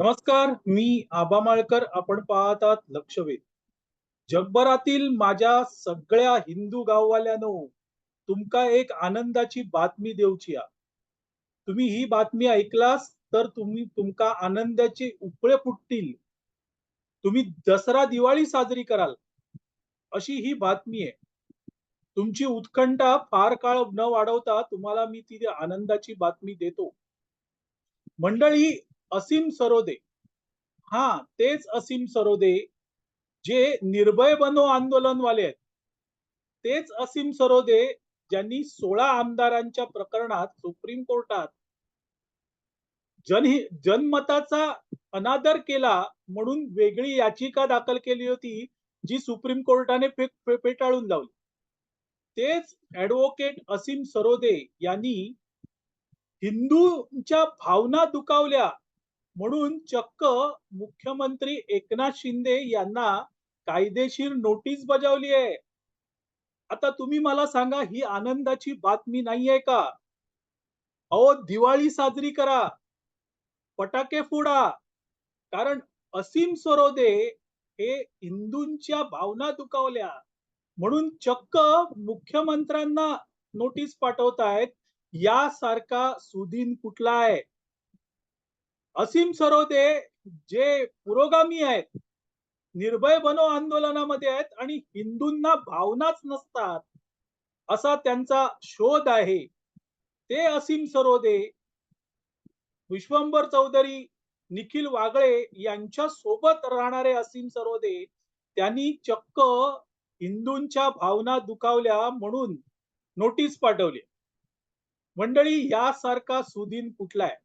नमस्कार मी आबा माळकर. आपण पाहतात लक्षवेध. जगभरातील माझ्या सगळ्या हिंदू गाववाल्यानो तुमका एक आनंदाची बातमी देऊची आ. तुम्ही ही बातमी ऐकलास तर तुम्ही तुमका आनंदाचे उपळे फुटतील. तुम्ही दसरा दिवाळी साजरी कराल अशी ही बातमी आहे. तुमची उत्कंठा फार काळ न वाढवता तुम्हाला मी ती आनंदाची बातमी देतो. मंडळी असीम सरोदे. हा तेच असीम सरोदे जे निर्भय बनो आंदोलनवाले आहेत. तेच असीम सरोदे ज्यांनी सोळा आमदारांच्या प्रकरणात सुप्रीम कोर्टात जनमताचा अनादर केला म्हणून वेगळी याचिका दाखल केली होती जी सुप्रीम कोर्टाने फेटाळून लावली. तेच ऍडव्होकेट असीम सरोदे यांनी हिंदूंच्या भावना दुखावल्या म्हणून चक्क मुख्यमंत्री एकनाथ शिंदे यांना कायदेशीर नोटीस बजावली आहे. आता तुम्ही मला सांगा ही आनंदाची बातमी नाहीये का? अहो दिवाळी साजरी करा फटाके फोडा कारण असीम सरोदे हे हिंदूंच्या भावना दुखावल्या. म्हणून चक्क मुख्यमंत्र्यांना नोटीस पाठवतायत यासारखा सुदीन कुठला आहे? असीम सरोदे जे पुरोगामी आहेत निर्भय बनो आंदोलनामध्ये आहेत आणि हिंदूंना भावनाच नसतात असा त्यांचा शोध आहे. ते असीम सरोदे विश्वंभर चौधरी निखिल वागळे यांच्या सोबत राहणारे असीम सरोदे त्यांनी चक्क हिंदूंच्या भावना दुखावल्या म्हणून नोटीस पाठवली. मंडळी यासारखा सुदीन कुठलाय?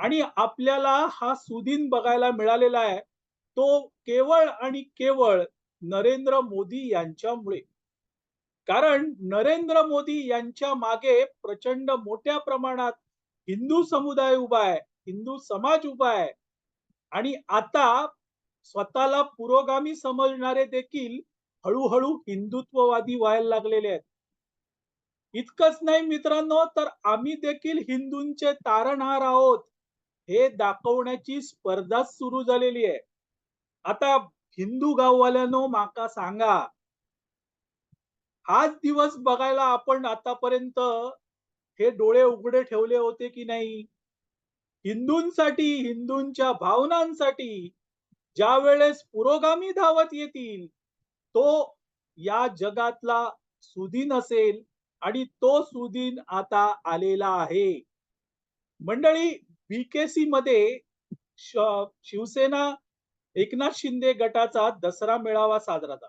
आणि आपल्याला हा सुदीन बघायला मिळालेला आहे. तो केवळ आणि केवळ नरेंद्र मोदी यांच्यामुळे. कारण नरेंद्र मोदी यांच्या मागे प्रचंड मोठ्या प्रमाणात हिंदू समुदाय उभा आहे हिंदू समाज उभा आहे. आणि आता स्वतःला पुरोगामी समजणारे देखील हळूहळू हिंदुत्ववादी व्हायला लागलेले आहेत. इतकंच नाही मित्रांनो तर आम्ही देखील हिंदूंचे तारणहार आहोत. हे दाखवण्याची स्पर्धा सुरू झालेली आहे. आता हिंदू गाववाल्यानो माका सांगा. हाच दिवस बघायला आपण आतापर्यंत हे डोळे उघडे ठेवले होते की नाही? हिंदूंसाठी हिंदूंच्या भावनांसाठी ज्या वेळेस पुरोगामी धावत येतील तो या जगातला सुदीन असेल आणि तो सुदीन आता आलेला आहे. मंडळी बीकेसी मध्ये शिवसेना एकनाथ शिंदे गटाचा दसरा मेळावा साजरा झाला.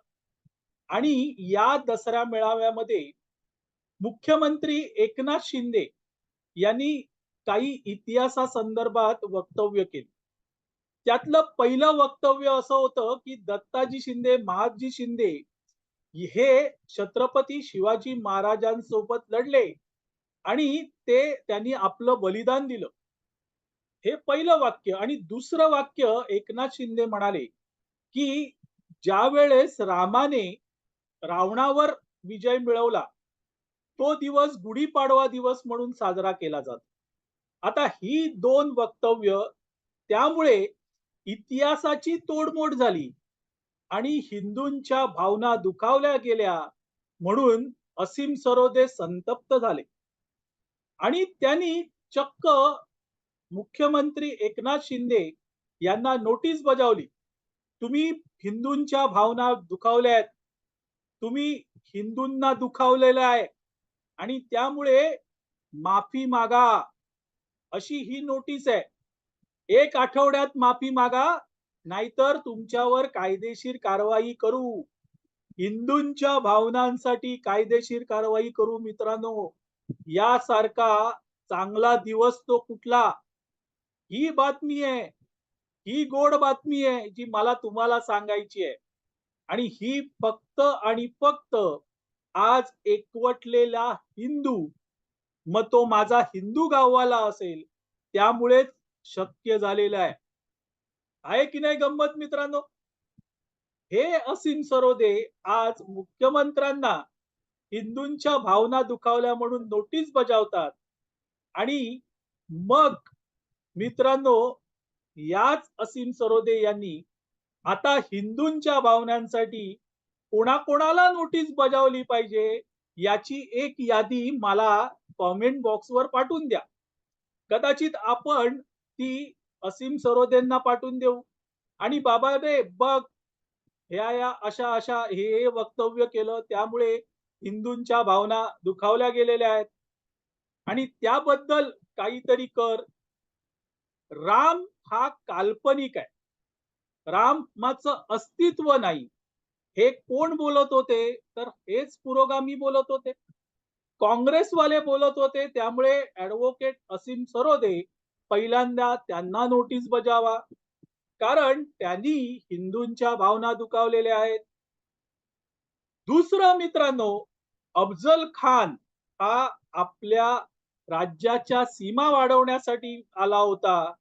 आणि या दसरा मेळाव्यामध्ये मुख्यमंत्री एकनाथ शिंदे यांनी काही इतिहासा संदर्भात वक्तव्य केले. त्यातलं पहिलं वक्तव्य असं होतं की दत्ताजी शिंदे महादजी शिंदे हे छत्रपती शिवाजी महाराजांसोबत लढले आणि ते त्यांनी आपलं बलिदान दिलं. हे पहिलं वाक्य आणि दुसरं वाक्य एकनाथ शिंदे म्हणाले की ज्या वेळेस रामाने रावणावर विजय मिळवला तो दिवस गुढीपाडवा दिवस म्हणून साजरा केला जातो. आता ही दोन वक्तव्य त्यामुळे इतिहासाची तोडमोड झाली आणि हिंदूंच्या भावना दुखावल्या गेल्या म्हणून असीम सरोदे संतप्त झाले. आणि त्यांनी चक्क मुख्यमंत्री एकनाथ शिंदे यांना नोटीस बजावली. तुम्ही हिंदूंच्या भावना दुखावल्या आहेत. तुम्ही हिंदूंना दुखावलेलं आहे. आणि त्यामुळे माफी मागा अशी ही नोटीस आहे. एक आठवड्यात माफी मागा नाहीतर तुमच्यावर कायदेशीर कारवाई करू. हिंदूंच्या भावनांसाठी कायदेशीर कारवाई करू मित्रांनो. यासारखा चांगला दिवस तो कुठला? ही बातमी आहे. ही गोड बातमी आहे जी मला तुम्हाला सांगायची आहे. आणि ही फक्त आणि फक्त आज एकवटलेला हिंदू मग तो माझा हिंदू गाववाला असेल त्यामुळेच शक्य झालेलं आहे. आहे की नाही गंमत मित्रांनो? हे असीम सरोदे आज मुख्यमंत्र्यांना हिंदूंच्या भावना दुखावल्या म्हणून नोटीस बजावतात. आणि मग मित्रांनो याच असीम सरोदे यांनी आता हिंदूंच्या भावनांसाठी कोणाकोणाला नोटीस बजावली पाहिजे याची एक यादी मला कॉमेंट बॉक्सवर पाठवून द्या. कदाचित आपण ती असीम सरोदेंना पाठवून देऊ. आणि बाबा रे बघ ह्या या अशा अशा हे हे वक्तव्य केलं त्यामुळे हिंदूंच्या भावना दुखावल्या गेलेल्या आहेत. आणि त्याबद्दल काहीतरी कर. राम हा काल्पनिक आहे. रामाचं अस्तित्व नाही. हे कोण बोलत होते? तर हेच पुरोगामी बोलत होते. काँग्रेसवाले बोलत होते त्यामुळे ऍडव्होकेट असीम सरोदे पहिल्यांदा त्यांना नोटीस बजावा. कारण त्यांनी हिंदूंच्या भावना दुखावलेल्या आहेत. दुसरं मित्रांनो अफजल खान हा आपल्या राज्याच्या सीमा वाढवण्यासाठी आला होता.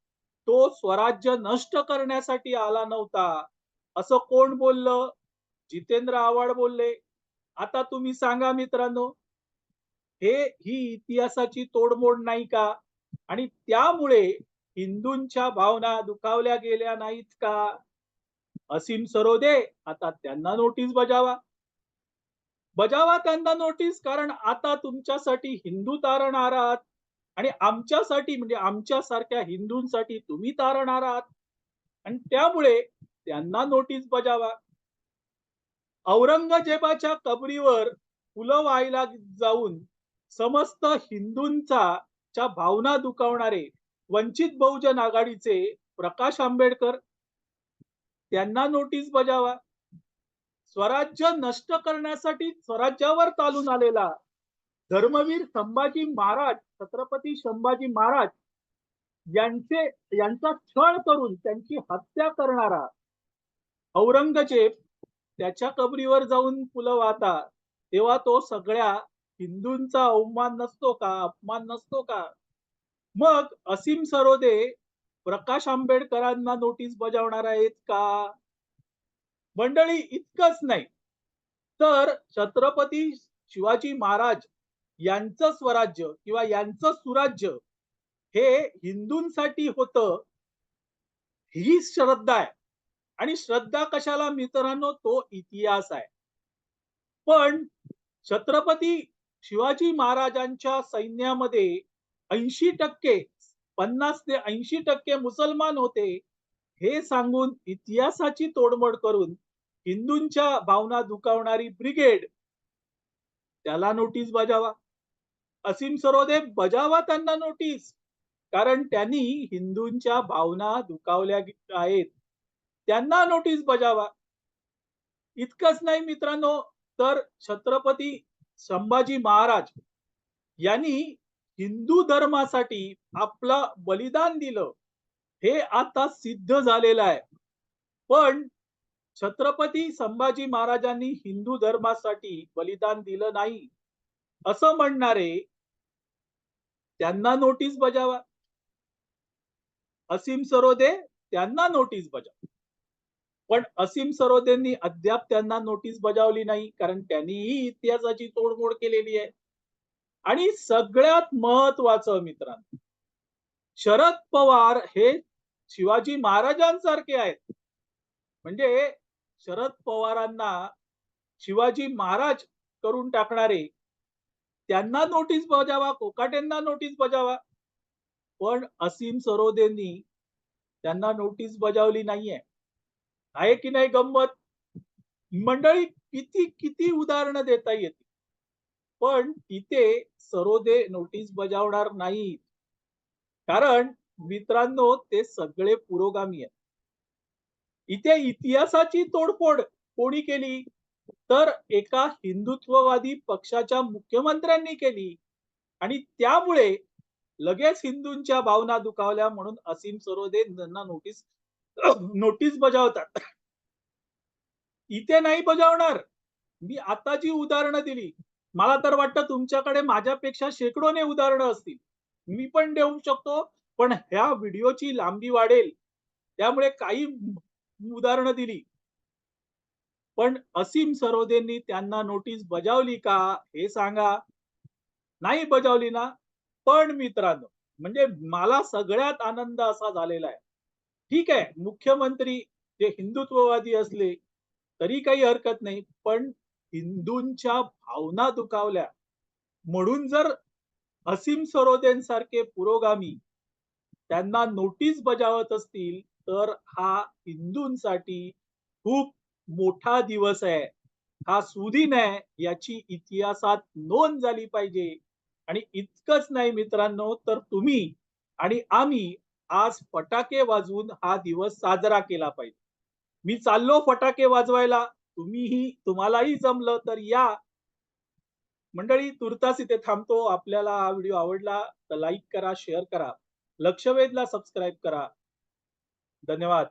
तो स्वराज्य नष्ट करण्यासाठी आला नव्हता. असं कोण बोललं? जितेंद्र आव्हाड बोलले. आता तुम्ही सांगा मित्रांनो हे ही इतिहासाची तोडमोड नाही का? आणि त्यामुळे हिंदूंच्या भावना दुखावल्या गेल्या नाहीत का? असीम सरोदे आता त्यांना नोटीस बजावा. बजावा त्यांना नोटीस कारण आता तुमच्यासाठी हिंदू तारण आहात आणि आमच्यासाठी म्हणजे आमच्यासारख्या हिंदूंसाठी तुम्ही तारणार आहात. आणि त्यामुळे त्यांना नोटीस बजावा. औरंगजेबाच्या कबरीवर फुलं व्हायला जाऊन समस्त हिंदूंचा च्या भावना दुखावणारे वंचित बहुजन आघाडीचे प्रकाश आंबेडकर त्यांना नोटीस बजावा. स्वराज्य नष्ट करण्यासाठी स्वराज्यावर चालून आलेला धर्मवीर संभाजी महाराज छत्रपती संभाजी महाराज यांचे यांचा छळ करून त्यांची हत्या करणारा औरंगजेब त्याच्या कबरीवर जाऊन फुलं वाहता तेव्हा तो सगळ्या हिंदूंचा अवमान नसतो का अपमान नसतो का? मग असीम सरोदे प्रकाश आंबेडकरांना नोटीस बजावणार आहेत का? मंडळी इतकंच नाही. तर छत्रपती शिवाजी महाराज यांचं स्वराज्य किंवा यांचं सुराज्य हे हिंदूंसाठी होतं ही श्रद्धा आहे. आणि श्रद्धा कशाला मित्रांनो तो इतिहास आहे. पण छत्रपती शिवाजी महाराजांच्या सैन्यामध्ये ऐंशी टक्के पन्नास ते ऐंशी टक्के मुसलमान होते हे सांगून इतिहासाची तोडमोड करून हिंदूंच्या भावना दुखावणारी ब्रिगेड त्याला नोटीस बजावा. असीम सरोदे बजावा त्यांना नोटीस कारण त्यांनी हिंदूंच्या भावना दुखावल्या आहेत. त्यांना नोटीस बजावा. इतकंच नाही मित्रांनो तर छत्रपती संभाजी महाराज यांनी हिंदू धर्मासाठी आपलं बलिदान दिलं. हे आता सिद्ध झालेलं आहे. पण छत्रपती संभाजी महाराजांनी हिंदू धर्मासाठी बलिदान दिलं नाही. असं म्हणणारे त्यांना नोटीस बजावा. असीम सरोदे त्यांना नोटीस बजावा. पण असीम सरोदेंनी अद्याप त्यांना नोटीस बजावली नाही कारण त्यांनीही इतिहासाची तोडमोड केलेली आहे. आणि सगळ्यात महत्वाचं मित्रांनो शरद पवार हे शिवाजी महाराजांसारखे आहेत. म्हणजे शरद पवारांना शिवाजी महाराज करून टाकणारे त्यांना नोटीस बजावा कोकाटेंना नोटीस बजावा. पण असीम सरोदेंनी त्यांना नोटीस बजावली नाहीये. आहे की नाही गंमत? मंडळी किती किती उदाहरणं देता येतील. पण तिथे सरोदे नोटीस बजावणार नाहीत. कारण मित्रांनो ते सगळे पुरोगामी आहेत. इथे इतिहासाची तोडफोड कोणी केली? तर एका हिंदुत्ववादी पक्षाच्या मुख्यमंत्र्यांनी केली. आणि त्यामुळे लगेच हिंदूंच्या भावना दुखावल्या म्हणून असीम सरोदे त्यांना नोटीस नोटीस बजावतात. इथे नाही बजावणार. मी आता जी उदाहरणं दिली मला तर वाटतं तुमच्याकडे माझ्यापेक्षा शेकडोने उदाहरणं असतील. मी पण देऊ शकतो पण ह्या व्हिडिओची लांबी वाढेल. त्यामुळे काही उदाहरणं दिली. पण असीम सरोदेंनी त्यांना नोटीस बजावली का हे सांगा. नाही बजावली ना पण मित्रांनो म्हणजे मला सगळ्यात आनंद असा झालेला आहे. ठीक आहे मुख्यमंत्री जे हिंदुत्ववादी असले तरी काही हरकत नाही पण हिंदूंच्या भावना दुखावल्या. म्हणून जर असीम सरोदेंसारखे पुरोगामी त्यांना नोटीस बजावत असतील तर हा हिंदूंसाठी खूप मोठा दिवस आहे. हा सुदिन आहे याची इतिहासात नोंद झाली पाहिजे. आणि इतकंच नाही मित्रांनो तर तुम्ही आणि आम्ही आज फटाके वाजवून हा दिवस साजरा केला पाहिजे. मी चाललो फटाके वाजवायला. तुम्हीही तुम्हालाही जमलं तर या. मंडळी तुर्तास इथे थांबतो. आपल्याला हा व्हिडिओ आवडला तर लाईक करा शेअर करा. लक्षवेधला सबस्क्राईब करा. धन्यवाद.